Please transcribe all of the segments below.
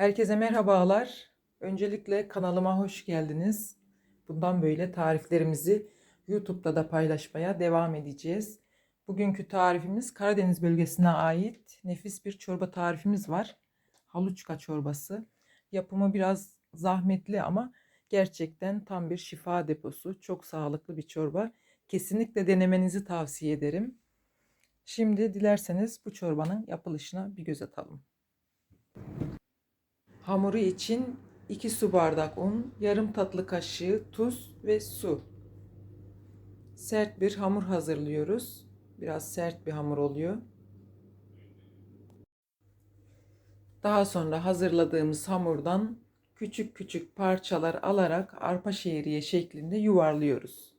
Herkese merhabalar. Öncelikle kanalıma hoş geldiniz. Bundan böyle tariflerimizi YouTube'da da paylaşmaya devam edeceğiz. Bugünkü tarifimiz Karadeniz bölgesine ait nefis bir çorba tarifimiz var. Haluçka çorbası. Yapımı biraz zahmetli ama gerçekten tam bir şifa deposu. Çok sağlıklı bir çorba. Kesinlikle denemenizi tavsiye ederim. Şimdi dilerseniz bu çorbanın yapılışına bir göz atalım. Hamuru için 2 su bardak un, yarım tatlı kaşığı tuz ve su. Sert bir hamur hazırlıyoruz. Biraz sert bir hamur oluyor. Daha sonra hazırladığımız hamurdan küçük küçük parçalar alarak arpa şehriye şeklinde yuvarlıyoruz.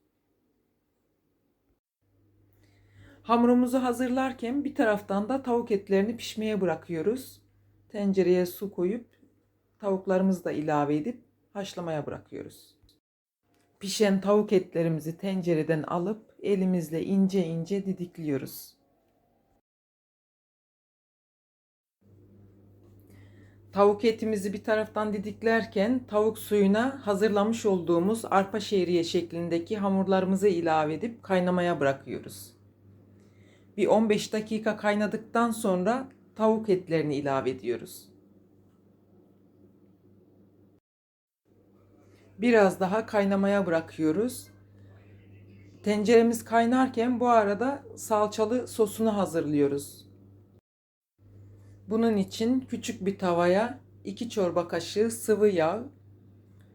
Hamurumuzu hazırlarken bir taraftan da tavuk etlerini pişmeye bırakıyoruz. Tencereye su koyup tavuklarımızı da ilave edip haşlamaya bırakıyoruz. Pişen tavuk etlerimizi tencereden alıp elimizle ince ince didikliyoruz. Tavuk etimizi bir taraftan didiklerken tavuk suyuna hazırlamış olduğumuz arpa şehriye şeklindeki hamurlarımızı ilave edip kaynamaya bırakıyoruz. Bir 15 dakika kaynadıktan sonra tavuk etlerini ilave ediyoruz. Biraz daha kaynamaya bırakıyoruz. Tenceremiz kaynarken bu arada salçalı sosunu hazırlıyoruz. Bunun için küçük bir tavaya 2 çorba kaşığı sıvı yağ,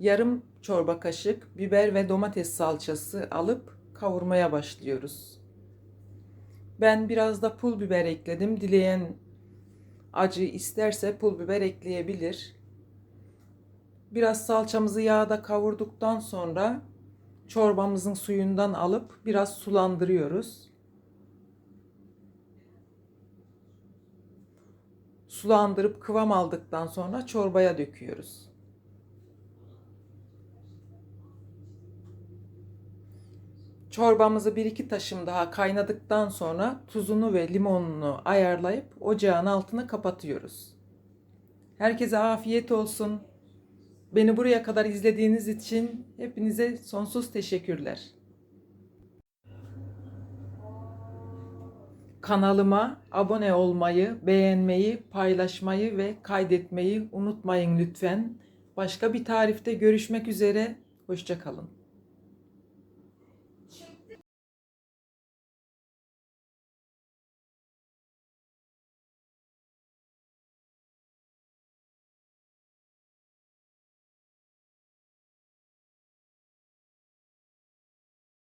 yarım çorba kaşık biber ve domates salçası alıp kavurmaya başlıyoruz. Ben biraz da pul biber ekledim. Dileyen acı isterse pul biber ekleyebilir. Biraz salçamızı yağda kavurduktan sonra çorbamızın suyundan alıp biraz sulandırıyoruz. Sulandırıp kıvam aldıktan sonra çorbaya döküyoruz. Çorbamızı bir iki taşım daha kaynadıktan sonra tuzunu ve limonunu ayarlayıp ocağın altını kapatıyoruz. Herkese afiyet olsun. Beni buraya kadar izlediğiniz için hepinize sonsuz teşekkürler. Kanalıma abone olmayı, beğenmeyi, paylaşmayı ve kaydetmeyi unutmayın lütfen. Başka bir tarifte görüşmek üzere. Hoşçakalın.